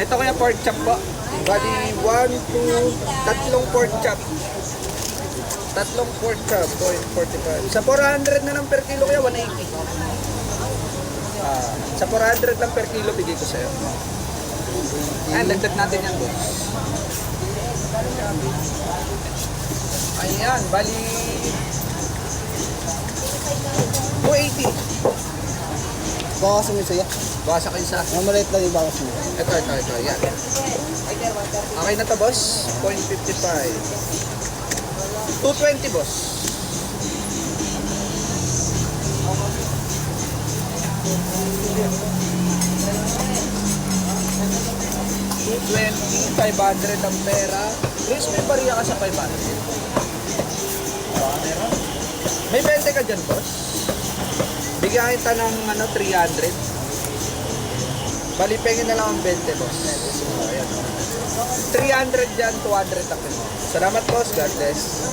Ito kaya pork chop po. Bali, one, two, tatlong pork chop. Tatlong pork chop, 0.45. Sa 400 na lang per kilo kaya 180. Ah, sa 400 lang per kilo bigay ko sa'yo. Ayan, dagdag natin yan, boss. Ayan, bali Bawas mo sa'yo. Basa kayo sa... Ang maliit lang yung bawas mo. Ito, ito, ito. Yan. Okay na to, boss. 0.55. 220, boss. Twenty, 500 ang pera. Chris, may bariya ka sa 500. May 20 ka dyan, boss. Bigyan kita ng ano, 300. Balipengin na lang ang 20, boss. Oh, ayan. 300 dyan, 200 ang kilo. Salamat, boss. God bless.